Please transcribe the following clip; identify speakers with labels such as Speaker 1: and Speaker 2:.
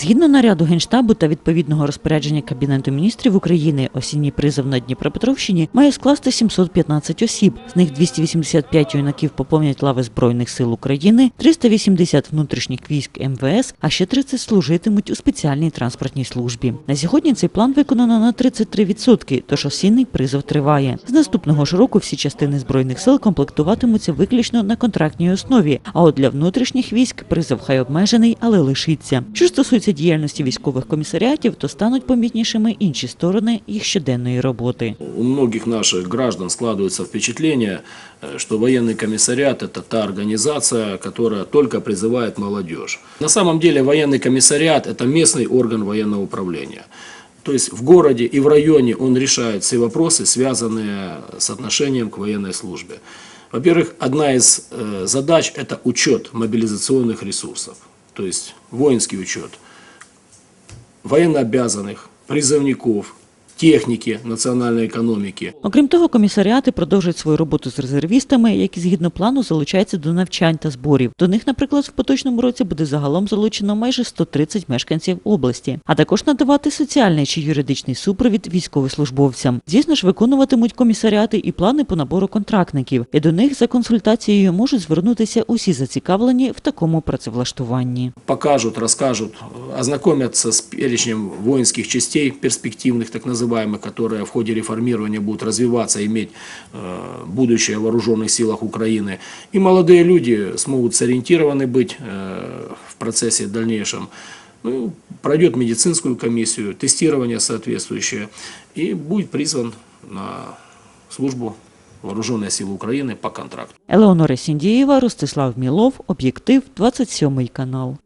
Speaker 1: Згідно наряду Генштабу та відповідного розпорядження Кабінету міністрів України, осінній призов на Дніпропетровщині має скласти 715 осіб. З них 285 юнаків поповнять лави Збройних сил України, 380 внутрішніх військ МВС, а ще 30 служитимуть у спеціальній транспортній службі. На сьогодні цей план виконано на 33%, тож осінний призов триває. З наступного ж року всі частини збройних сил комплектуватимуться виключно на контрактній основі. А от для внутрішніх військ призов хай обмежений, але лишиться. Що стосується діяльності військових комісаріатів, то стануть помітнішими інші сторони їх щоденної роботи.
Speaker 2: У многих наших граждан складывается впечатление, э, что военный комиссариат – это та организация, которая только призывает молодежь. На самом деле военный комиссариат – это местный орган военного управления. То есть в городе и в районе он решает все вопросы, связанные с отношением к военной службе. Во-первых, одна из э, задач – это учет мобилизационных ресурсов, то есть воинский учет военнообязанных, призывников, техники национальной экономики.
Speaker 1: Окрім того, комісаріати продовжують свою роботу з резервістами, які згідно плану залучаються до навчань та зборів. До них, наприклад, в поточному році буде загалом залучено майже 130 мешканців області, а також надавати соціальний чи юридичний супровід військовослужбовцям. Звісно ж, виконуватимуть комісаріати і плани по набору контрактників, і до них за консультацією можуть звернутися усі зацікавлені в такому працевлаштуванні.
Speaker 2: Покажут, расскажут, ознакомятся с перечнем воинских частей перспективных, так называемых, которые в ходе реформирования будут развиваться, иметь э, будущее в вооруженных силах Украины. И молодые люди смогут сориентированы быть э, в процессе дальнейшем. Ну, пройдет медицинскую комиссию, тестирование соответствующее и будет призван на службу вооруженные силы Украины по контракту.
Speaker 1: Елеонора Сіндієва, Ростислав Мілов, Об'єктив, 27 канал.